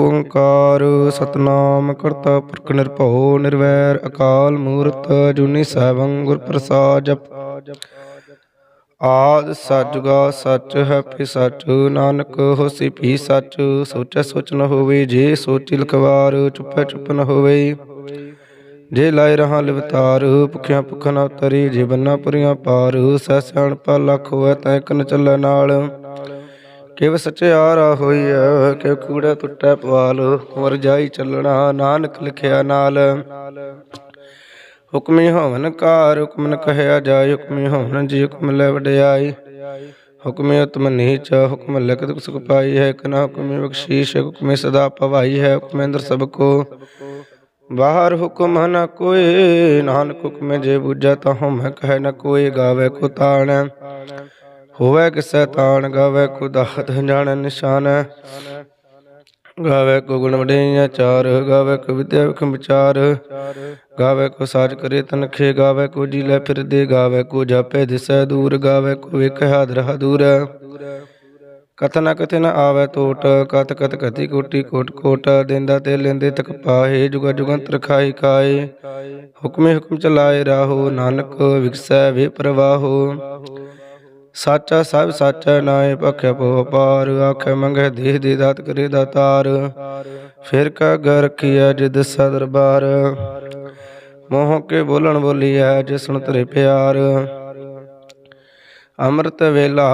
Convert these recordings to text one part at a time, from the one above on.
ਓੰਕਾਰ ਸਤਨਾਮ ਕਰਤਾ ਪੁਰਖ ਨਿਰਭਉ ਨਿਰਵੈਰ, ਅਕਾਲ ਮੂਰਤ ਜੁਨੀ ਸੈਭੰ ਗੁਰ ਪ੍ਰਸਾਦ ਜਪ। ਆਦ ਸੱਚਗਾ ਸੱਚ ਹੈ ਪੀ ਸੱਚ, ਨਾਨਕ ਹੋਸੀ ਭੀ ਸੱਚ, ਸੋਚੈ ਸੋਚ ਨ ਹੋਵੇ, ਜੇ ਸੋਚੀ ਲਖਵਾਰ ਚੁੱਪੈ ਚੁੱਪ ਨ ਹੋਵੇ। ਜੇ ਲਾਇ ਰਹਾ ਲਿਵਤਾਰ, ਭੁਖਿਆ ਭੁਖ ਨ ਉਤਰੀ, ਜੇ ਬੰਨਾ ਪੁਰੀਆਂ ਪਾਰ, ਸਹਿ ਸਿਆਣਪਾ ਲੱਖ ਹੋਇ ਤੈ ਕਨ ਚੱਲੈ ਨਾਲ। ਕਿਵ ਸਚਿਆਰਾ ਹੋਈਐ, ਕਿਵ ਕੂੜਾ ਟੁੱਟੈ ਪਵਾਲ ਵਰ ਜਾਈ ਚੱਲਣਾ, ਨਾਨਕ ਲਿਖਿਆ ਨਾਲ। ਹੁਕਮੀ ਹੋਵਨ ਕਾਰ, ਹੁਕਮ ਨ ਕਹਿਆ ਜਾਏ, ਹੁਕਮੀ ਹੋਵਨ ਜੀ, ਹੁਕਮ ਲੈ ਵਡਿਆਈ। ਹੁਕਮੇ ਉਤਮ ਨੀਚ, ਹੁਕਮ ਲਿਖਤ ਸੁਖ ਪਾਈ ਹੈ ਕਨਾ ਹੁਕਮੇ ਬਖਸ਼ੀਸ਼, ਹੁਕਮੇ ਸਦਾ ਭਵਾਈ ਹੈ, ਹੁਕਮੇ ਅੰਦਰ ਸਭ ਕੋ। ਬਾਹਰ ਹੁਕਮ ਨ ਕੋਏ ਨਾਨਕ ਹੁਕਮੇ ਜੇ ਬੁਝੈ ਤਾ ਹਉਮੈ ਕਹਿ ਨ ਕੋਏ ਗਾਵੇ ਕੋ ਤਾਣ। ਹੋਵੇ ਕਿਸੈ ਤਾਣ, ਗਾਵੇ ਕੋ ਦਾਤ ਜਾਣੈ ਨਿਸ਼ਾਨ। ਗਾਵੇ ਕੋ ਗੁਣ ਵਡਿਆ ਚਾਰ, ਗਾਵੇ ਕੋ ਵਿਦਿਆ ਵਿਖਮ ਵਿਚਾਰ। ਗਾਵੇ ਕੋ ਸਾਜ ਕਰੇ ਤਨਖੇ, ਗਾਵੇ ਕੋ ਜੀ ਲੈ ਫਿਰ ਗਾਵੇ ਕੋ ਜਾਪੇ ਦਿਸੈ ਦੂਰ, ਗਾਵੇ ਕੋ ਵੇਖ ਹਾਦਰ। ਦੂਰ ਕਥਨ ਕਥਨ ਆਵੇ ਟੋਟ ਕਤ ਕਤ ਕਤੀ ਕੋਟੀ ਕੋਟ ਕੋਟ। ਦਿੰਦਾ ਤੇ ਲੈਂਦੇ ਤਕ ਪਾਹੇ ਜੁਗਾ ਜੁਗੰਤਰ ਖਾਈ ਕਾਏ ਹੁਕਮੇ ਹੁਕਮ ਚਲਾਏ ਰਾਹੋ, ਨਾਨਕ ਵਿਕਸੈ ਵੇ ਪ੍ਰਵਾਹੋ। ਸਾਚਾ ਸਭ ਸਾਚਾ ਨਾਏ ਭਖਿਆ ਪੋ ਪਾਰ, ਆਖੇ ਮੰਗੇ ਦੇਹ ਦੇ ਦਾਤ ਕਰੇ ਦਾਤਾਰ ਫਿਰ ਕਾ ਗਰ ਕੀਆ ਜਿਦ ਸਦਰਬਾਰ ਮੋਹ ਕੇ ਬੋਲਣ ਬੋਲੀਐ ਜਿ ਤੇਰੇ ਪਿਆਰ। ਅੰਮ੍ਰਿਤ ਵੇਲਾ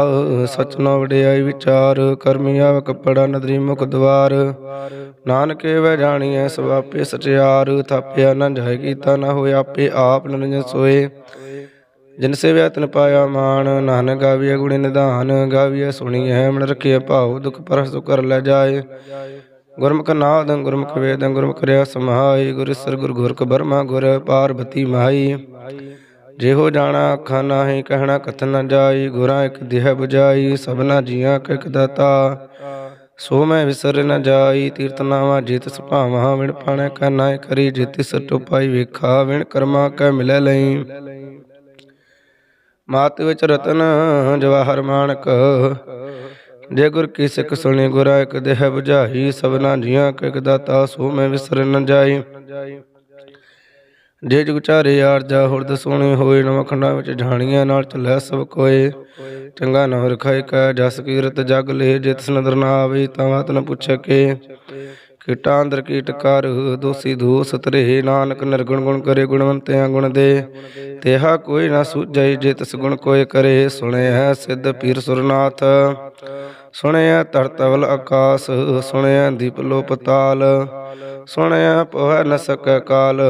ਸਚਨੋ ਵਡਿਆਈ ਵਿਚਾਰ, ਕਰਮੀ ਆਵ ਕਪੜਾ ਨਦਰੀ ਮੁਖ ਦਵਾਰ। ਨਾਨਕੇ ਵੈ ਜਾਣੀਐ ਸਵਾਪੇ ਸਚਿਆਰ, ਥਾਪਿਆ ਨਾ ਜਾਇ ਕੀਤਾ ਨਾ ਹੋਇ ਆਪੇ ਆਪ ਨਨਜ ਸੋਏ। ਜਿਨ ਸੇਵਿਆ ਤਨ ਪਾਇਆ ਮਾਨ ਨਾਨਕ ਗਾਵੀਐ ਗੁਣੇ ਨਿਧਾਨ, ਗਾਵੀਐ ਸੁਣੀਐ ਮਨ ਰਖਿਐ ਭਾਉ, ਦੁਖ ਪਰਸ ਸੁ ਕਰ ਲੈ ਜਾਏ। ਗੁਰਮੁਖ ਨਾਦ, ਗੁਰਮੁਖ ਵੇਦ, ਗੁਰਮੁਖ ਰਿਆ ਸਮਾਈ ਗੁਰ ਸਰ ਗੁਰ ਗੁਰਕ ਬਰਮਾ ਗੁਰ ਪਾਰਬਤੀ ਮਾਈ ਜਿਹੋ ਜਾਣਾ ਅੱਖਾਂ ਨਾਹੀ, ਕਹਿਣਾ ਕਥ ਨ ਜਾਈ, ਗੁਰਾਂ ਇਕ ਦੇਹ 부ਜਾਈ ਸਭਨਾ ਜੀਆਂ ਕਾ ਇਕ ਦਾਤਾ। ਸੋ ਮੈਂ ਵਿਸਰ ਨ ਜਾਈ ਤੀਰਤ ਨਾਵਾ ਜਿਤ ਸੁਭਾਵਾਂ ਵਿਣ ਪਾਣੈ ਕਾ ਨਾਇ ਕਰੀ, ਜਿਤ ਸਟੋ ਪਾਈ ਵੇਖਾ, ਵਿਣ ਕਰਮਾ ਕੈ ਮਿਲੈ ਲਈ। ਮਾਤ ਵਿੱਚ ਰਤਨ, ਜਵਾਹਰ ਮਾਨਕ। ਜੇ ਗੁਰ ਕੀ ਸਿੱਖ ਸੁਣੀ, ਗੁਰਾ ਇਕ ਦੇਹ 부ਝਾਈ ਸਭਨਾ ਜੀਆਂ ਕਾ ਇਕ ਦਾਤਾ, ਸੋ ਮੈਂ ਵਿਸਰ ਨ ਜਾਈ। ਜੇ ਜੁਗ ਚਾਰੇ ਆਰਜਾ ਹੁਰਦ ਸੋਹਣੇ ਹੋਏ ਨਵਖੰਡਾਂ ਵਿੱਚ ਝਾਣੀਆਂ ਨਾਲ ਚੱਲਿਆ ਸਭ ਕੋਏ। ਚੰਗਾ ਨਾ ਰਖਾਇ ਕਾ, ਜਸ ਕੀਰਤ ਜਗ ਲੇ ਜੇ ਨਦਰ ਨਾ ਆਵੇ, ਤਾਂ ਬਾਤ ਨ ਪੁੱਛੇ ਕੇ। ਕੀਟਾਂ ਅੰਦਰ ਕੀਟ ਕਰ, ਦੋਸੀ ਦੋਸ ਤਰੇ ਨਾਨਕ, ਨਿਰਗੁਣ ਗੁਣ ਕਰੇ ਗੁਣਵੰਤਿਆਂ ਗੁਣ ਦੇ। ਤੇਹਾ ਕੋਈ ਨਾ ਸੂਝੈ ਜੇ ਤਿਸ ਗੁਣ ਕੋਏ ਕਰੇ ਸੁਣਿਆ ਸਿੱਧ ਪੀਰ ਸੁਰਨਾਥ। ਸੁਣਿਆ ਧਰਤਵਲ ਆਕਾਸ ਸੁਣਿਆ ਦੀਪ ਲੋ ਪਤਾਲ ਸੁਣਿਆ ਪਵੈ ਨ ਸਕੈ ਕਾਲ।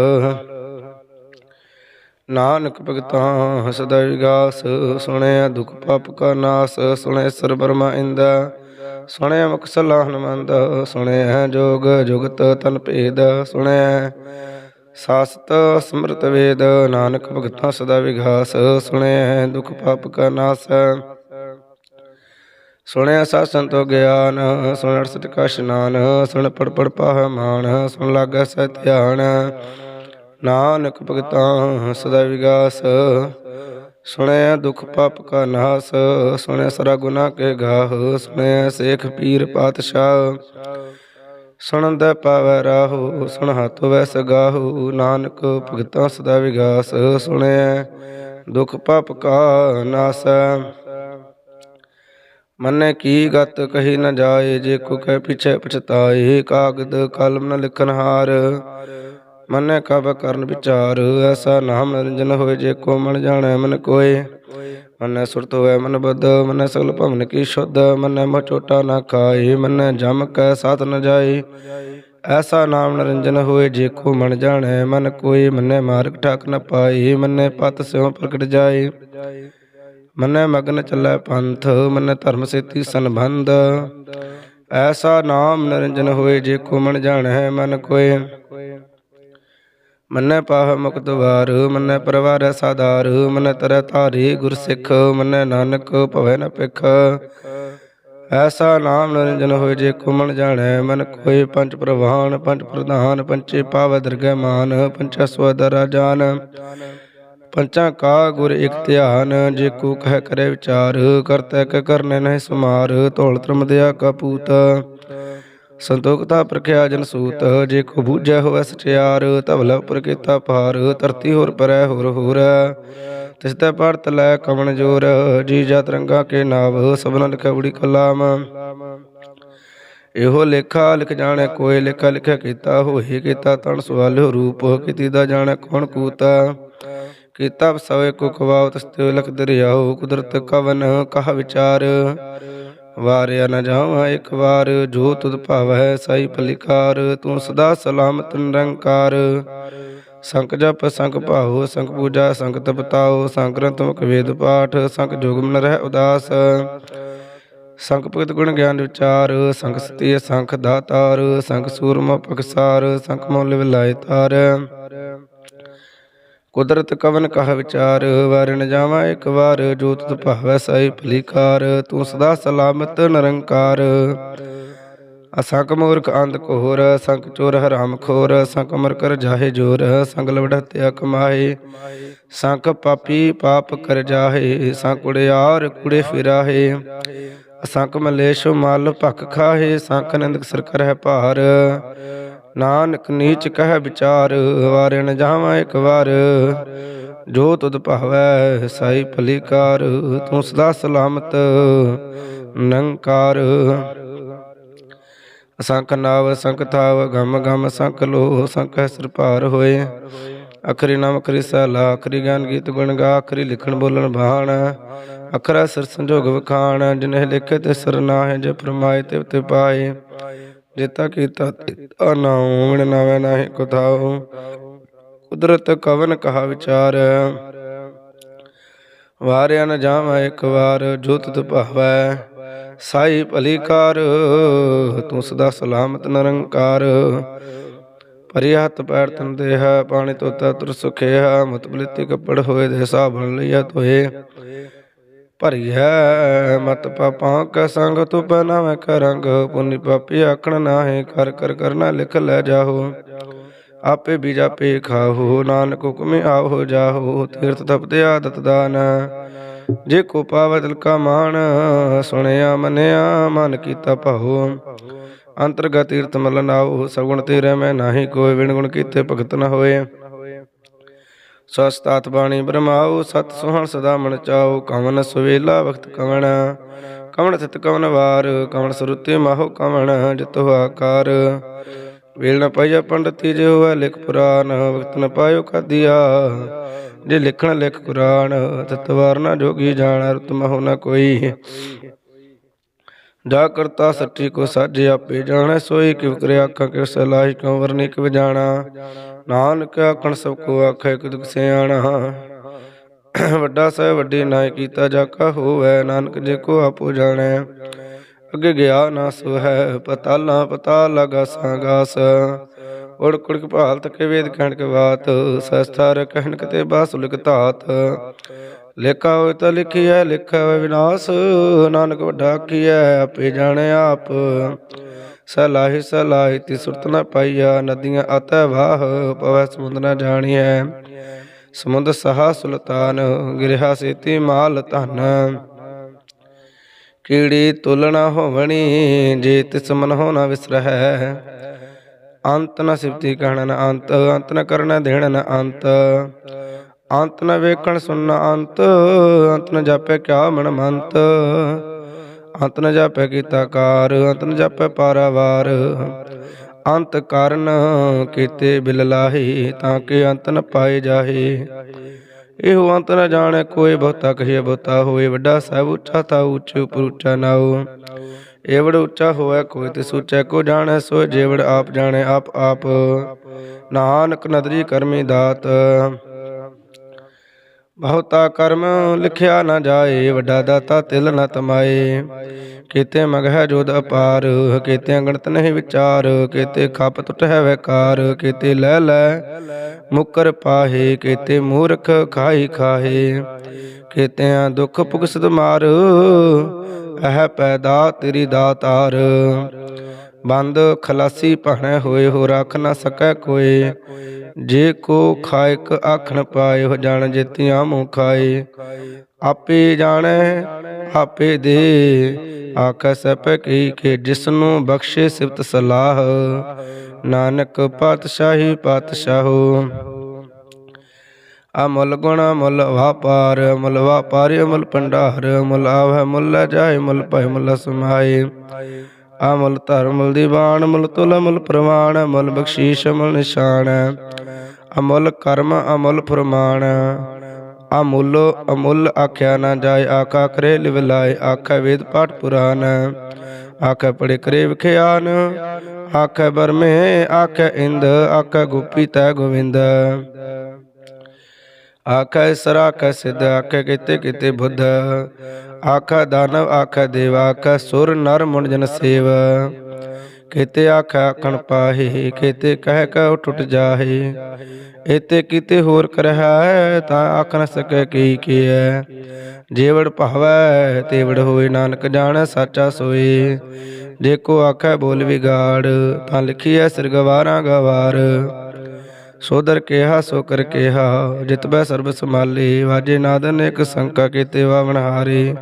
ਨਾਨਕ ਭਗਤਾਂ ਸਦਾ ਵਿਗਾਸ ਸੁਣਿਆ ਦੁਖ ਪਾਪ ਕਾ ਨਾਸ ਸੁਣਿਆ ਸਰ ਇੰਦਾ। ਸੁਣਿਆ ਮੁਖ ਸਲਾਹ ਹਨਮੰਦ ਸੁਣਿਆ ਜੋਗ ਜੁਗਤ ਤਨ ਭੇਦ, ਸੁਣਿਆ ਸਾਸਤ ਸਮਰਤ ਵੇਦ, ਨਾਨਕ ਭਗਤਾਂ ਸਦਾ ਵਿਗਾਸ, ਸੁਣਿਆ ਦੁਖ ਪਾਪ ਕਾ ਨਾਸ। ਸੁਣਿਆ ਸਾਧ ਸੰਤੋ ਗਿਆਨ, ਸੁਣ ਅਰਸਤ ਕਾ ਇਸ਼ਨਾਨ ਸੁਣ ਪੜ ਪੜ ਪਾਹ ਮਾਨ, ਸੁਣ ਲਾਗੈ ਸਹਿ ਧਿਆਨ। ਨਾਨਕ ਭਗਤਾਂ ਸਦਾ ਵਿਗਾਸ। ਸੁਣਿਆ ਦੁਖ ਪਾਪ ਕਾ ਨਾਸ ਸੁਣਿਆ ਸਰਾ ਗੁਨਾ ਕੇ ਗਾਹ ਸੁਣਿਆ ਸੇਖ ਪੀਰ ਪਾਤਸ਼ਾਹ। ਸੁਣਨ ਦਾ ਪਾਵੈ ਰਾਹੋ, ਸੁਣ ਹੱਥ ਵੈ ਸਗਾਹੂ, ਨਾਨਕ ਭਗਤਾਂ ਸਦਾ ਵਿਗਾਸ ਸੁਣਿਆ ਦੁਖ ਪਾਪ ਕਾ ਨਾਸ। ਮਨੇ ਕੀ ਗਤ ਕਹੀ ਨ ਜਾਏ, ਜੇ ਕੋ ਕਹਿ ਪਿਛੇ ਪਛਤਾਏ, ਕਾਗਦ ਕਲਮ ਨ ਲਿਖਨ ਹਾਰ ਮਨੇ ਕਬ ਕਰਨ ਵਿਚਾਰ, ਐਸਾ ਨਾਮ ਨਿਰੰਜਨ ਹੋਏ ਜੇ ਕੋ ਮਨ ਜਾਣੈ ਮਨ ਕੋਏ। ਮਨੈ ਸੁਰਤ ਹੋਏ ਮਨ ਬੁੱਧ, ਮਨੈ ਸਗਲ ਭਵਨ ਕੀ ਸ਼ੁੱਧ, ਮਨੈ ਮੋ ਚੋਟਾ ਨਾ ਖਾਏ, ਮਨੈ ਜਮ ਕੈ ਸਾਥ ਨ ਜਾਏ। ਐਸਾ ਨਾਮ ਨਿਰੰਜਨ ਹੋਏ ਜੇ ਕੋ ਮਨ ਜਾਣੈ ਮਨ ਕੋਏ, ਮਨੈ ਮਾਰਗ ਠਾਕ ਨ ਪਾਏ, ਮਨੈ ਪਤ ਸਿਉ ਪ੍ਰਗਟ ਜਾਏ। ਮਨੈ ਮਗਨ ਚੱਲੈ ਪੰਥ, ਮਨੈ ਧਰਮ ਸੇਤੀ ਸੰਬੰਧ। ਐਸਾ ਨਾਮ ਨਿਰੰਜਨ ਹੋਏ ਜੇ ਕੋ ਮਨ ਜਾਣੈ ਮਨ ਕੋਏ। ਮੰਨੈ ਪਾਹ ਮੁਕਤ ਵਾਰ, ਮੰਨੈ ਪਰਵਾਰੈ ਸਾਧਾਰ, ਮੰਨੈ ਤਰੈ ਧਾਰੀ ਗੁਰ ਸਿੱਖ ਮੰਨੈ ਨਾਨਕ ਭਵੈ ਨ ਪਿਖ ਐਸਾ ਨਾਮ ਨਿਰੰਜਨ ਹੋਏ ਜੇ ਕੋ ਮਨ ਜਾਣੈ, ਮਨ ਕੋਈ ਪੰਜ ਪ੍ਰਵਾਨ, ਪੰਜ ਪ੍ਰਧਾਨ ਪੰਚੇ ਪਾਵ ਦਰਗਹਿ ਮਾਨ ਪੰਚਾ ਸਵਦਰ ਜਾਨ ਪੰਚਾਂ ਕਾ ਗੁਰ ਇਕ ਧਿਆਨ, ਜੇ ਕੋ ਕਹਿ ਕਰੇ ਵਿਚਾਰ, ਕਰਤੈ ਕ ਕਰਨੇ ਨਹੀਂ ਸਮਾਰ, ਧੌਲ ਧਰਮ ਦਿਆ ਕਾ ਸੰਤੋਖਤਾ ਪ੍ਰਖਿਆ ਜਨ ਸੂਤ, ਜੇ ਕੋ ਬੂਝੈ ਹੋਵੈ ਸਚਿਆਰ ਧਵਲ ਉਪਰ ਕੀਤਾ ਧਰਤੀ ਹੋਰ ਪਰੈ ਹੋਰ ਹੋਰ। ਤਿਸ ਤੈ ਪੜਤ ਲੈ ਕਵਣ ਜੋਰ, ਜੀ ਜਤ ਰੰਗਾ ਕੇ ਨਾਵ ਸਭਨ ਲਿਖੈ ਉੜੀ ਕਲਾਮ। ਇਹੋ ਲੇਖਾ ਲਿਖ ਜਾਣੈ ਕੋਇ, ਲੇਖਾ ਲਿਖਿਆ ਕੀਤਾ ਹੋਏ ਕੀਤਾ ਤਨ ਸਵਾਲਿਓ ਰੂਪ, ਕੀਤੀ ਦਾ ਜਾਣੈ ਕੌਣ ਕੂਤਾ। ਕੀਤਾ ਸਵੇ ਕੋ ਖਵਾਉ ਤਸਤੇ ਲਖ ਦਰਿਆਓ ਕੁਦਰਤ ਕਵਨ, ਕਹ ਵਿਚਾਰ। ਵਾਰਿਆ ਨ ਜਾਵਾਂ ਇੱਕ ਵਾਰ, ਜੋ ਤੁਧ ਭਾਵੈ ਸਾਈ ਭਲਿਕਾਰ, ਤੂੰ ਸਦਾ ਸਲਾਮਤ ਨਿਰੰਕਾਰ। ਸੰਕ ਜਪ ਸੰਕ ਭਾਉ ਸੰਕ ਪੂਜਾ ਸੰਕ ਤਪਤਾਉ ਸੰਕਰਤ ਮੁਖ ਵੇਦ ਪਾਠ ਸੰਕ ਜੋਗ ਮਨ ਰਹਿ ਉਦਾਸ। ਸੰਕ ਭਗਤ ਗੁਣ ਗਿਆਨ ਵਿਚਾਰ ਸੰਕ ਸਤੀ ਸੰਖ ਦਾਤਾਰ ਸੰਕ ਸੂਰਮ ਪਕਸਾਰ ਸੰਕ ਮੌਲ ਵਿਲਾਇ ਤਾਰ। ਕੁਦਰਤ ਕਵਨ ਕਹ ਵਿਚਾਰ ਵਾਰਨ ਜਾਵਾਂ ਇੱਕ ਵਾਰ ਜੋਤ ਤੁਧ ਭਾਵੈ ਸਾਈ ਭਲੀਕਾਰ, ਤੂੰ ਸਦਾ ਸਲਾਮਤ ਨਿਰੰਕਾਰ। ਅਸੰਕ ਮੂਰਖ ਅੰਧ ਕੋਹਰ ਸੰਕ ਚੋਰ ਹਰਾਮ ਖੋਰ ਸੰਕ ਮਰ ਕਰ ਜਾਹੇ ਜੋਰ ਸੰਗ ਲਵੜਤਿਆ ਕਮਾਏ ਸੰਕ ਪਾਪੀ ਪਾਪ ਕਰ ਜਾਹੇ ਸੰਕ ਉੜਿਆਰ ਕੁੜੇ ਫਿਰਾਹੇ। ਅਸੰਕ ਮਲੇਸ਼ ਮਾਲ ਭਖ ਖਾਹੇ ਸੰਕ ਨੰਦਕ ਸਰ ਕਰਹਿ ਭਾਰ। ਨਾਨਕ ਨੀਚ ਕਹਿ ਵਿਚਾਰ ਵਾਰੇ ਜਾਵਾਂ ਇੱਕ ਵਾਰ। ਜੋ ਤੁਧ ਭਾਵੈ, ਸਾਈ ਭਲੀਕਾਰ, ਤੂੰ ਸਦਾ ਸਲਾਮਤ, ਨੰਕਾਰ। ਅਸੰਖ ਨਾਵ ਸੰਖ ਥਾਵ, ਗਮ ਗਮ ਸੰਖ ਲੋ ਸੰਖ ਸਿਰ ਭਾਰ ਹੋਏ। ਅਖਰੀ ਨਾਮ ਅਖਰੀ ਸਲਾ, ਅਖਰੀ ਗਿਆਨ ਗੀਤ ਗੁਣ ਗਾ, ਅਖਰੀ ਲਿਖਣ ਬੋਲਣ ਬਾਣ। ਅਖਰਾ ਸਿਰ ਸੰਜੋਗ ਵਖਾਣ, ਜਿਨਹਿ ਲਿਖੇ ਤੇ ਸਰ ਨਾਹਿ, ਜੇ ਫਰਮਾਏ ਤੇ ਤੇ ਪਾਏ। ਜੇਤਾ ਕੀਤਾ ਤਾ ਨਾਉ ਮਿਣ ਨਾਵੇਂ ਨਾਹੀ ਕੁਥਾਉ ਕੁਦਰਤ ਕਵਨ ਕਹਾ ਵਿਚਾਰ। ਵਾਰਿਆ ਨ ਜਾਵਾਂ ਇੱਕ ਵਾਰ ਜੋ ਤੁਧ ਭਾਵੈ। ਸਾਈ ਭਲੀ ਕਾਰ, ਤੂੰ ਸਦਾ ਸਲਾਮਤ ਨਿਰੰਕਾਰ ਪਰਿ ਹੱਥ ਪੈਰ ਤਨ ਦੇਹ, ਪਾਣੀ ਤੋਤਾ ਤੁਰ ਸੁਖਿਆ ਮਤ ਬਲਿਤੀ ਕੱਪੜ ਹੋਏ ਦੇ ਸਾਬਣ ਲਿਆ ਤੋਏ ਭਰੀ ਹੈ ਮਤ ਪਾਪਾਂ ਕੈ ਸੰਗ ਤੂੰ ਪਹਿਨਾਵੇਂ ਕਰੰਗ, ਪੁੰਨੀ ਪਾਪੀ ਆਖਣ ਨਾਹੀ ਕਰ ਕਰ ਕਰਨਾ ਲਿਖ ਲੈ ਜਾਹੋ। ਆਪੇ ਬੀਜਾ ਪੇ ਖਾਹੋ, ਨਾਨਕ ਹੁਕਮੇ ਆਵੋ ਜਾਹੋ, ਤੀਰਥ ਤਪਤੇ ਆਦਤ ਦਾਨ। ਜੇ ਕੋ ਪਾਵੈ ਦਿਲ ਕਾ ਮਾਨ ਸੁਣਿਆ ਮੰਨਿਆ ਮਨ ਕੀਤਾ ਭਾਉ। ਅੰਤਰਗਤ ਤੀਰਥ ਮਲਨ ਨਾਉ ਸਗੁਣ ਤੇਰੇ ਮੈਂ ਨਾਹੀ ਕੋਈ ਵਿਣ ਗੁਣ ਕੀਤੇ ਭਗਤ ਨ ਹੋਏ। ਸਸਤਾਤ ਬਾਣੀ ਬ੍ਰਹਮਾਉ, ਸਤ ਸੁਹਣ ਸਦਾ ਮਨ ਚਾਉ, ਕਵਨ ਸੁਵੇਲਾ ਵਖਤ ਕਵਣ। ਕਵਣ ਸਿਤ ਕਵਨ ਵਾਰ, ਕਵਣ ਸਰੁਤੀ ਮਾਹੋ ਕਵਣ, ਜਿਤੁ ਆਕਾਰ। ਵੇਲ ਨ ਪਾਈਆ ਪੰਡਤੀ ਜੇ ਹੋਵੇ ਲਿਖ ਪੁਰਾਨ ਵਕਤ ਨ ਪਾਇਓ ਕਾਦੀਆ। ਜੇ ਲਿਖਣ ਲਿਖ ਕੁਰਾਨ ਤਤਵਾਰ ਨ ਜੋਗੀ ਜਾਣ ਰਤ ਮਹੁ ਨ ਕੋਈ। ਜਾ ਕਰਤਾ ਸੱਚੀ ਕੋ ਸਾਜੇ ਆਪੇ ਜਾਣੈ, ਸੋਈ ਕਿਵ ਕਰਿ ਆਖਾਂ ਕਿਵ ਸਲਾਹੀ ਕਿਉ ਵਰਨੀ ਕਿਵ ਜਾਣਾ। ਨਾਨਕ ਆਖਣ ਸਭ ਕੋ ਆਖੇ ਕਿਦੁਕ ਸਿਆਣਾ। ਵੱਡਾ ਸਹਿ ਵੱਡੀ ਨਾਇ ਕੀਤਾ ਜਾ ਕਾ ਹੋਵੈ, ਨਾਨਕ ਜੇ ਕੋ ਆਪੋ ਜਾਣੈ। ਅੱਗੇ ਗਿਆ ਨਾ ਸੋ ਹੈ ਪਤਾਲਾ ਪਤਾ ਲਗਾ ਸੰਗਾਸ ਉੜ ਕੁੜਕ ਭਾਲਤ ਕੇ ਵੇਦ ਕਹਿਣ ਕੇ ਬਾਤ ਸਸਥਾਰ ਕਹਿਣ ਕਤੇ ਬਾਸ ਲਿਖ ਧਾਤ। ਲੇਖਾ ਹੋਇ ਤਾਂ ਲਿਖੀਐ, ਲਿਖਿਆ ਹੋਇ ਵਿਨਾਸ਼। ਨਾਨਕ ਵੱਡਾ ਕੀਐ ਆਪੇ ਜਾਣੈ ਆਪ। ਸਲਾਹੀ ਸਲਾਹੀ ਤੀ ਸੁਰਤ ਨ ਪਾਈਆ, ਨਦੀਆਂ ਅਤੈ ਵਾਹ, ਪਵੈ ਸਮੁੰਦ ਨ ਜਾਣੀਐ। ਸਮੁੰਦ ਸਹਾ ਸੁਲਤਾਨ, ਗਿਰਹਾ ਸੇਤੀ ਮਾਲ ਧਨ। ਕੀੜੀ ਤੁਲਣਾ ਹੋਵਣੀ, ਜੇ ਤਿਸ ਮਨ ਹੋ ਨ ਵਿਸਰਹਿ। ਅੰਤ ਨ ਸਿਫਤੀ ਕਹਿਣ ਨ ਅੰਤ ਅੰਤ ਨ ਕਰਨ ਦੇਣ ਨ ਅੰਤ। ਅੰਤ ਨ ਵੇਖਣ ਸੁਣਨ ਅੰਤ ਅੰਤ ਨ ਜਾਪੈ ਕਿਆ ਮਨ ਮੰਤ। ਅੰਤ ਨ ਜਾਪੈ ਕੀਤਾ ਕਾਰ, ਅੰਤ ਨ ਜਾਪੈ ਪਾਰਾਵਾਰ ਅੰਤ ਕਾਰਨ ਕੀਤੇ ਬਿਲ ਲਾਹੀ, ਤਾਂ ਕਿ ਅੰਤ ਨ ਪਾਏ ਜਾਹੇ। ਇਹੋ ਅੰਤ ਨ ਜਾਣੈ ਕੋਈ, ਬਹੁਤਾ ਕਹੀਏ ਬਹੁਤਾ ਹੋਏ। ਵੱਡਾ ਸਭ ਉੱਚਾ, ਤਾ ਉੱਚ ਉਪਰ ਉੱਚਾ ਨਾਉ ਏਵੜ ਉੱਚਾ ਹੋਇਆ ਕੋਈ ਤੇ ਸੂਚੈ ਕੋ ਜਾਣੈ, ਸੋ ਜੇਵੜ ਆਪ ਜਾਣੈ ਆਪ ਆਪ। ਨਾਨਕ ਨਦਰੀ ਕਰਮੀ ਦਾਤ। ਬਹੁਤਾ ਕਰਮ ਲਿਖਿਆ ਨਾ ਜਾਏ, ਵੱਡਾ ਦਾਤਾ ਤਿਲ ਨਾ ਤਮਾਏ। ਕੀਤੇ ਮਗਹਿ ਜੋਦ ਅਪਾਰ, ਕੀਤੇ ਅੰਗਣਤ ਨਹੀਂ ਵਿਚਾਰ, ਕੀਤੇ ਖੱਪ ਟੁੱਟ ਹੈ ਵੈਕਾਰ, ਕੀਤੇ ਲੈ ਲੈ ਮੁਕਰ ਪਾਹੇ, ਕੀਤੇ ਮੂਰਖ ਖਾਈ ਖਾਹੇ। ਕੀਤਿਆਂ ਦੁਖ ਭੁਗਸਤ ਮਾਰ ਇਹ ਪੈਦਾ ਤੇਰੀ ਦਾਤਾਰ। ਬੰਦ ਖਲਾਸੀ ਭਣੈ ਹੋਏ, ਹੋ ਰੱਖ ਨਾ ਸਕੈ ਕੋਏ ਜੇ ਕੋ ਖਾਇਕ ਆਖਣ ਪਾਏ, ਹੋ ਜਾਣ ਜੇਤੀਆਂ ਮੂੰ ਖਾਏ। ਆਪੇ ਜਾਣੈ, ਆਪੇ ਦੇ। ਆਖੈ ਸਪ ਕੀ ਕੇ ਜਿਸ ਨੂੰ ਬਖਸ਼ੇ ਸਿਫਤ ਸਲਾਹ। ਨਾਨਕ ਪਾਤਸ਼ਾਹੀ ਪਾਤਸ਼ਾਹੋ। ਅਮਲ ਗੁਣ ਮੁਲ ਵਾਪਾਰ ਮੁਲ ਵਾਪਾਰ ਮੁਲ ਭੰਡਾਰ। ਮੁਲ ਆਵੈ, ਮੁਲ ਜਾਏ, ਮੁਲ ਭੈ ਮੁਲ ਸਮਾਏ। ਅਮਲ ਧਰਮ ਦੀਵਾਨ ਮੁਲ ਤੁਲ ਮੁਲ ਪ੍ਰਮਾਣ, ਮੁਲ ਬਖਸ਼ੀਸ਼, ਮੁਲ ਨਿਸ਼ਾਨ। ਅਮੁੱਲ ਕਰਮ, ਅਮੁੱਲ ਫਰਮਾਨ। ਅਮੁੱਲ ਅਮੁੱਲ ਆਖਿਆ ਨਾ ਜਾਏ, ਆਖਾ ਕਰੇ ਲਿਵ ਲਾਏ, ਆਖਾ ਵੇਦ ਪਾਠ ਪੁਰਾਨ। ਆਖਾ ਪੜੇ ਕਰੇ ਵਿਖਿਆਨ, ਆਖਾ ਬਰਮੇ, ਆਖਾ ਇੰਦ, ਆਖਾ ਗੁਪੀ ਤੈ ਗੋਵਿੰਦ। ਆਖੈ ਸਰਾ ਆਖਾ ਸਿਧ, ਆਖੈ ਕਿਤੇ ਕਿਤੇ ਬੁੱਧ। ਆਖੈ ਦਾਨਵ, ਆਖੈ ਦੇਵ, ਆਖੈ ਸੁਰ ਨਰ ਮੁਨ ਜਨ ਸੇਵ। ਕਿਤੇ ਆਖਾ ਆਖਣ ਪਾਹੇ, ਕਿਤੇ ਕਹਿ ਕਉ ਟੁੱਟ ਜਾਹੇ। ਇਤੇ ਕਿਤੇ ਹੋਰ ਕਰਹਿ, ਤਾਂ ਆਖ ਨ ਸਕੈ ਕੀ ਕੀਐ। ਜੇਵੜ ਭਾਵੈ, ਤੇਵੜ ਹੋਏ ਨਾਨਕ ਜਾਣੈ, ਸਾਚਾ ਸੋਏ। ਜੇ ਕੋ ਆਖੈ ਬੋਲ ਵਿਗਾੜ, ਤਾਂ ਲਿਖੀਐ ਸਿਰ ਗਵਾਰਾਂ ਗਵਾਰ। ਸੋਦਰ ਕਿਹਾ, ਸੋ ਕਰ ਕਿਹਾ ਜਿਤਬੈ ਸਰਬ ਸਮਾਲੇ ਵਾਜੇ ਨਾਦਨ ਇੱਕ ਸੰਕਾ ਕੀਤੇ ਵਾਵਣ ਹਾਰੇ।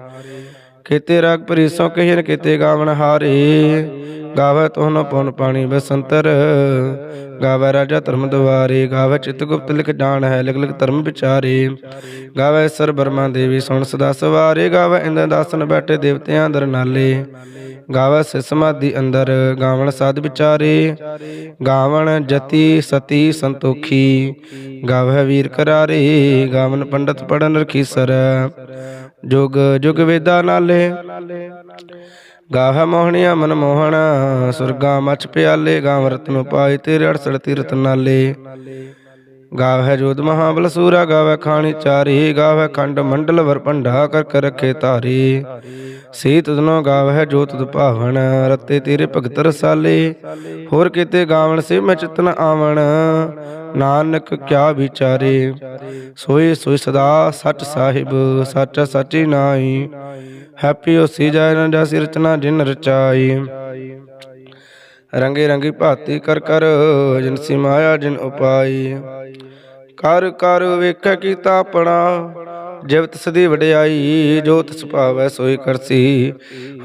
ਕੀਤੇ ਰਾਗ ਪਰੀਸੋਂ ਕਹਿਨ ਕੀਤੇ ਗਾਵਣ ਹਾਰੇ। ਗਾਵੇ ਤੋਨ ਪੁਨ ਪਾਣੀ ਬਸੰਤਰ, ਗਾਵੇ ਰਾਜਾ ਧਰਮ ਦਵਾਰੇ ਗਾਵੇ ਚਿਤ ਗੁਪਤ ਲਿਖ ਜਾਣ ਹੈ, ਲਿਖ ਲਿਖ ਧਰਮ ਵਿਚਾਰੇ। ਗਾਵੇ ਸਰ ਬਰਮਾ ਦੇਵੀ ਸੁਣ ਸਦਾ ਸਵਾਰੇ, ਗਾਵੇ ਇੰਦਰ ਦਾਸਨ ਬੈਠੇ ਦੇਵਤਿਆਂ ਦਰ ਨਾਲੇ। ਗਾਵੇ ਸੇ ਸਮਾਧੀ ਅੰਦਰ, ਗਾਵਣ ਸਾਧ ਵਿਚਾਰੇ। ਗਾਵਣ ਜਤੀ ਸਤੀ ਸੰਤੋਖੀ, ਗਾਵੇ ਵੀਰ ਕਰਾਰੇ ਗਾਵਨ ਪੰਡਤ ਪੜਨ ਰਖੀ ਸਰ। ਜੁਗ ਜੁਗ ਵੇਦਾ ਨਾਲੇ। ਗਾਹ ਮੋਹਣਿਆ ਮਨ ਮੋਹਣਾ ਸੁਰਗਾ ਮਚ ਪਿਆਲੇ ਗਾਵ ਰਤਨ ਪਾਈ ਤੇਰੇ ਅੜਸੜ ਤੀਰਤ ਨਾਲੇ। ਗਾਵੈ ਜੋਤ ਮਹਾਬਲ ਸੂਰਾ ਗਾਵੈ ਖਾਣੀ ਚਾਰੀ ਗਾਵੈ ਖੰਡ ਮੰਡਲ ਵਰ ਭੰਡਾ ਕਰ ਕਰ ਰਖੇ ਧਾਰੀ। ਸੀਤ ਤਨੋ ਗਾਵੈ ਜੋਤ ਤੁ ਭਾਵਨ, ਰਤੇ ਤੇਰੇ ਭਗਤ ਰਸਾਲੇ। ਹੋਰ ਕਿਤੇ ਗਾਵਣ ਸੇ ਮੈਂ ਚਿਤਨ ਆਵਣ, ਨਾਨਕ ਕਿਆ ਵਿਚਾਰੇ। ਸੋਈ ਸੋਈ ਸਦਾ ਸੱਚ ਸਾਹਿਬ, ਸੱਚ ਸੱਚੀ ਨਾਈ ਹੈਪੀ ਹੋਸੀ ਜਾਇ ਨਾ ਜਾਸੀ ਰਚਨਾ ਜਿਨ ਰਚਾਈ। ਰੰਗੇ ਰੰਗੀ ਭਾਤੀ ਕਰ ਕਰ, ਜਿਨ ਸੀ ਮਾਇਆ ਜਿਨ ਉਪਾਈ। ਕਰ ਕਰ ਵੇਖੈ ਕੀਤਾ ਆਪਣਾ, ਜਿਵ ਤਿਸ ਦੀ ਵਡਿਆਈ, ਜੋ ਤਿਸ ਭਾਵੈ ਸੋਈ ਕਰਸੀ।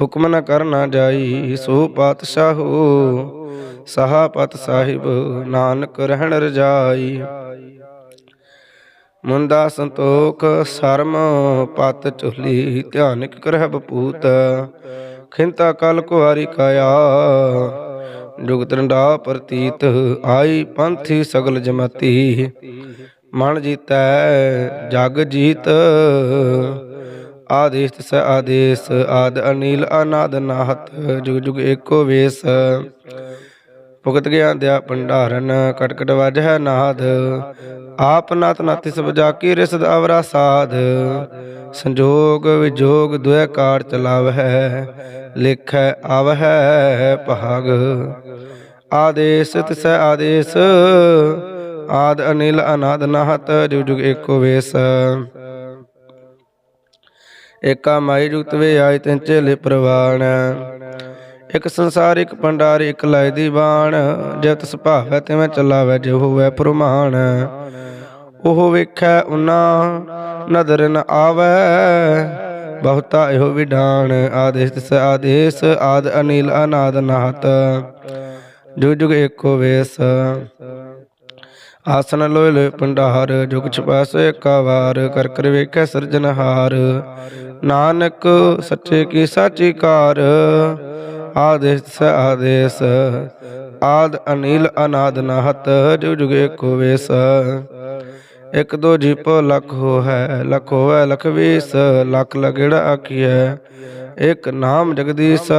ਹੁਕਮ ਨ ਕਰਨਾ ਜਾਈ, ਸੋ ਪਾਤਸ਼ਾਹੋ, ਸਹਾ ਪਤ ਸਾਹਿਬ, ਨਾਨਕ ਰਹਿਣ ਰਜਾਈ। ਮੁੰਦਾ ਸੰਤੋਖ, ਸਰਮ, ਪਤ ਚੁਲੀ ਧਿਆਨਿਕ ਕਰਹਿ ਬਪੂਤ। ਖਿੰਤਾ ਕਲ ਕੁਹਾਰੀ ਕਾਇਆ ਜੁਗਤ ਰੰਡਾ ਪ੍ਰਤੀਤ, ਆਈ ਪੰਥੀ ਸਗਲ ਜਮਤੀ। ਮਨ ਜੀਤੈ, ਜਗ ਜੀਤ। ਆਦੇਸ਼ ਸ ਆਦੇਸ਼, ਆਦ ਅਨੀਲ ਅਨਾਦ ਨਾਹਤ। ਜੁਗ ਜੁਗ ਏਕੋ ਵੇਸ। ਭੁਗਤ ਗਿਆ ਦਿਆ ਭੰਡਾਰਨ ਕਟਕਟ ਵਜਹਿ ਨਾਦ। ਆਪ ਨਤ ਨਤਿ ਸਭ ਜਾ ਰਿਸਦ ਅਵਰਾ ਸਾਧ ਸੰਜੋਗ ਵਿਜੋਗ ਦੁਇ ਕਾਰ ਚਲਾਵਹਿ ਲਿਖੈ ਆਵਹਿ ਭਾਗ। ਆਦੇਸ ਤਿਸ ਆਦੇਸ, ਆਦ ਅਨਿਲ ਅਨਾਦ ਨਾਹਤ, ਜੁਗ ਜੁਗ ਏਕੋ ਵੇਸ। ਏਕਾ ਮਾਈ ਜੁਗਤ ਵੇ ਆਇ ਤਿਨ ਚੇਲੇ ਪ੍ਰਵਾਣ ਇਕ ਸੰਸਾਰਿਕ ਪੰਡਾਰ ਇਕ ਲਾਇ ਦੀ ਬਾਣ। ਜੇ ਤਿਸ ਭਾਵੈ ਤਿਵੇਂ ਚਲਾਵੈ, ਜੇ ਹੋਵੈ ਪ੍ਰਮਾਣ। ਉਹ ਵੇਖੈ ਉਨਾ ਨਦਰ ਨ ਆਵੈ, ਬਹੁਤਾ ਇਹੋ ਵਿਡਾਣ। ਆਦੇਸ਼ ਤਿਸ ਆਦੇਸ਼, ਆਦ ਅਨੀਲ ਅਨਾਦ ਨਾਹਤ। ਜੁਗ ਜੁਗ ਏਕੋ ਵੇਸ। ਆਸਨ ਲੋਇ ਲੋਇ ਭੰਡਾਰ, ਜੁਗ ਛਪਾਸ ਏਕਾ ਵਾਰ ਕਰ ਕਰ ਵੇਖੈ ਸਿਰਜਨਹਾਰ ਨਾਨਕ ਸੱਚੇ ਕੀ ਸਾਚੀ ਕਾਰ। ਆਦੇਸ ਆਦੇਸ। ਆਦ ਅਨੀਲ ਅਨਾਦ ਨਾਹਤ, ਜੁਗ ਜੁਗ ਏਕੋ ਵੇਸ। ਇਕ ਦੋ ਜੀਪੋ ਲਖ ਹੋ ਹੈ ਲਖ ਹੋਵੇ ਲਖ ਵੀਸ। ਲਖ ਲਗੜਾ ਆਖੀਐ, ਇਕ ਨਾਮ ਜਗਦੀਸ਼।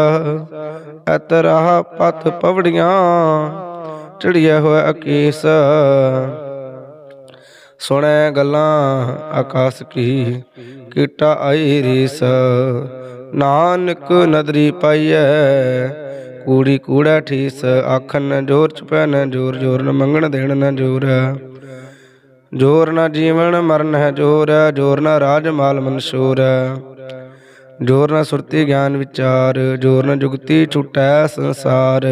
ਅਤਰਾਹ ਪਤ ਪਵੜੀਆਂ ਚੜਿਆ ਹੋਇਆ ਅਕੀਸ। ਸੁਣੈ ਗੱਲਾਂ ਆਕਾਸ ਕੀ, ਕੀਟਾ ਆਈ ਰੀਸ। ਨਾਨਕ ਨਦਰੀ ਪਾਈਐ। ਕੂੜੀ ਕੂੜਾ ਠੀਸ, ਆਖਣ ਨਾ ਜੋਰ ਚਪੈ ਨਾ ਜੋਰ ਜੋਰ ਨ ਮੰਗਣ ਦੇਣ ਨਾ ਜੋਰ। ਜੋਰ ਨਾ ਜੀਵਨ ਮਰਨ ਹੈ ਜੋਰ ਜੋਰ ਨਾ ਰਾਜ ਮਾਲ ਮਨਸ਼ੂਰ। ਜੋਰ ਨਾ ਸੁਰਤੀ ਗਿਆਨ ਵਿਚਾਰ, ਜੋਰ ਨਾ ਜੁਗਤੀ ਛੁਟੈ ਸੰਸਾਰ।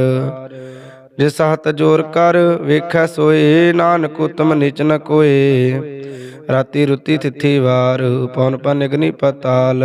ਜਿਸ ਹੱਥ ਜੋਰ ਕਰ ਵੇਖੈ ਸੋਏ, ਨਾਨਕ ਉਤਮ ਨਿਚ ਨ ਕੋਏ। ਰਾਤੀ ਰੁੱਤੀ ਤਿਥੀ ਵਾਰ ਪਉਨ ਪਨਿਗਨੀ ਨਿਗਨੀ ਪਤਾਲ।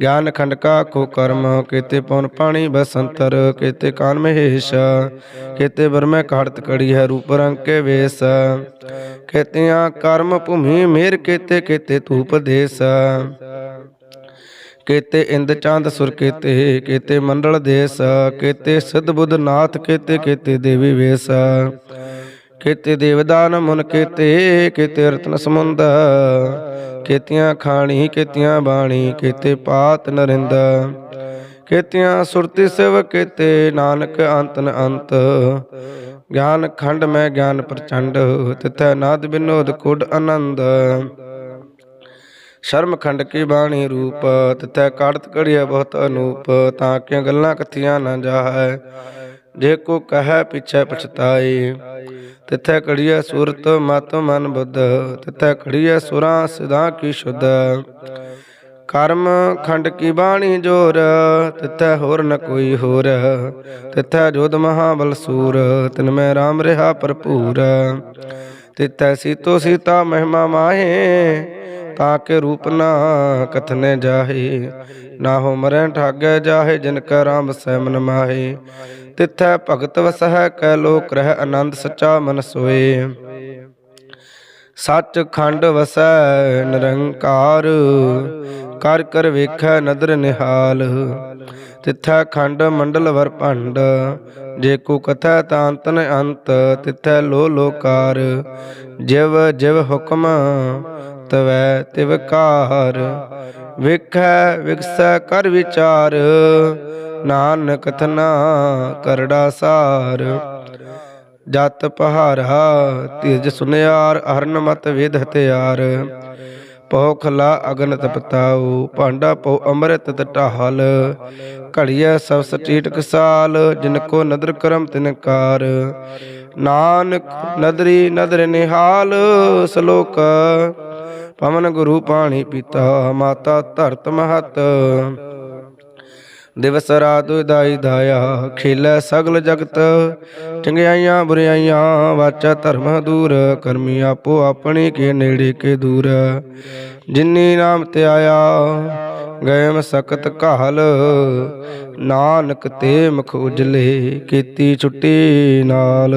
ਗਿਆਨ ਖੰਡਕਾ ਕੋ ਕਰਮ, ਕੀਤੇ ਪਉਨ ਪਾਣੀ ਬਸੰਤਰ, ਕੀਤੇ ਕਾਨ ਮਹੇਸ਼, ਕੀਤੇ ਬਰਮੈ ਘਾੜਤ ਕੜੀ ਹੈ ਰੂਪ ਰੰਗ ਕੇ ਵੇਸ, ਕੀਤਿਆਂ ਕਰਮ ਭੂਮੀ ਮੇਰ ਕੀਤੇ ਕੀਤੇ ਧੂਪ ਦੇਸ, ਕੀਤੇ ਇੰਦ ਚੰਦ ਸੁਰ ਕੀਤੇ ਕੀਤੇ ਮੰਡਲ ਦੇਸ, ਕੀਤੇ ਸਿੱਧ ਬੁੱਧ ਨਾਥ ਕੀਤੇ ਕੀਤੇ ਦੇਵੀ ਵੇਸ ਕੀਤੇ ਦੇਵਦਾਨ ਮੁਨ ਕੀਤੇ ਕੀਤੇ ਰਤਨ ਸਮੁੰਦ ਕੀਤੀਆਂ ਖਾਣੀ, ਕੀਤੀਆਂ ਬਾਣੀ, ਕੀਤੇ ਪਾਤ ਨਰਿੰਦ। ਕੀਤੀਆਂ ਸੁਰਤੀ ਸਿਵ, ਕੀਤੇ ਨਾਨਕ ਅੰਤਨ ਅੰਤ। ਗਿਆਨ ਖੰਡ ਮੈਂ ਗਿਆਨ ਪ੍ਰਚੰਡ, ਤਿਥੈ ਨਾਦ ਬਿਨੋਦ ਕੁਡ ਆਨੰਦ। ਸ਼ਰਮ ਖੰਡ ਕੀ ਬਾਣੀ ਰੂਪ, ਤਿਥੈ ਕਾੜਤ ਕੜਿਆ ਬਹੁਤ ਅਨੂਪ। ਤਾਂ ਕਿ ਗੱਲਾਂ ਕਥੀਆਂ ਨਾ ਜਾਹੈ, ਜੇ ਕੋ ਕਹੈ ਪਿਛੈ ਪਛਤਾਏ। ਤਿਥੈ ਕੜਿਆ ਸੁਰਤ ਮਤ ਮਨ ਬੁੱਧ, ਤਿਥੈ ਕੜਿਆ ਸੁਰਾਂ ਸਿਧਾ ਕੀ ਸ਼ੁੱਧ। ਕਰਮ ਖੰਡ ਕੀ ਬਾਣੀ ਜੋਰ, ਤਿਥੈ ਹੋਰ ਨ ਕੋਈ ਹੋਰ। ਤਿਥੈ ਜੋਧ ਮਹਾ ਬਲਸੂਰ, ਤਿਨ ਮੈਂ RAM ਰਿਹਾ ਭਰਪੂਰ। ਤਿਥੈ ਸੀਤੋ ਸੀਤਾ ਮਹਿਮਾ ਮਾਹੇ ਤਾਂ ਕੇ ਰੂਪ ਨਾ ਕਥਨੇ ਜਾਹੇ, ਨਾ ਹੋ ਮਰੈ ਠਾਗੈ ਜਾਹੇ ਜਿਨ ਕੈ ਰਾਮ ਸੈ ਮਨ ਮਾਹੇ। ਤਿਥੈ ਭਗਤ ਵਸਹਿ ਕੈ ਲੋਕ ਰਹਿ ਆਨੰਦ ਸਚਾ ਮਨ ਸੋਏ। ਸੱਚ ਖੰਡ ਵਸੈ ਨਿਰੰਕਾਰ, ਕਰ ਕਰ ਵੇਖੈ ਨਦਰ ਨਿਹਾਲ। ਤਿਥੈ ਖੰਡ ਮੰਡਲ ਵਰ ਭੰਡ, ਜੇ ਕੋ ਕਥੈ ਤਾਂ ਅੰਤਨ ਅੰਤ, ਤਿਥੈ ਲੋ ਲੋਕਾਰ। ਜਿਵ ਜਿਵ ਹੁਕਮ ਤਵੈ ਤਿਵਕਾਰ ਵੇਖੈ ਵਿਗਸੈ ਕਰ ਵਿਚਾਰ, ਨਾਨਕ ਕਥਨਾ ਕਰੜਾ ਸਾਰ। ਜਤ ਪਹਾਰਾ ਤਿਜ ਸੁਨਿਆਰ ਹਰਨ ਮਤ ਵੇਦ ਹਤਿਆਰ ਪਉ ਖਲਾ ਅਗਨ ਤਪਤਾਉ ਭਾਂਡਾ ਪਉ ਅੰਮ੍ਰਿਤ ਤਟਾਹਲ ਘੜੀਐ ਸਭ ਸਟੀਟ ਕਸਾਲ ਜਿਨ ਕੋ ਨਦਰ ਕਰਮ ਤਿਨਕਾਰ ਨਾਨਕ ਨਦਰੀ ਨਦਰ ਨਿਹਾਲ, ਸ਼ਲੋਕ ਪਵਨ ਗੁਰੂ ਪਾਣੀ ਪੀਤਾ, ਮਾਤਾ ਧਰਤ ਮਹਤ। ਦਿਵਸ ਰਾਤ ਉਦਾਈ ਦਾਇਆ ਖੇਲੇ ਸਗਲ ਜਗਤ। ਚੰਗਿਆਈਆਂ ਬੁਰਿਆਈਆਂ, ਵਾਚਾ ਧਰਮ ਦੂਰ। ਕਰਮੀ ਆਪੋ ਆਪਣੀ ਕੇ ਨੇੜੇ ਕੇ ਦੂਰ। ਜਿਨੀ ਨਾਮ ਤੇ ਆਇਆ ਗਏ ਮਸਕਤ ਘਾਲ। ਨਾਨਕ ਤੇ ਮੁਖ ਉਜਲੇ, ਕੀਤੀ ਛੁੱਟੀ ਨਾਲ।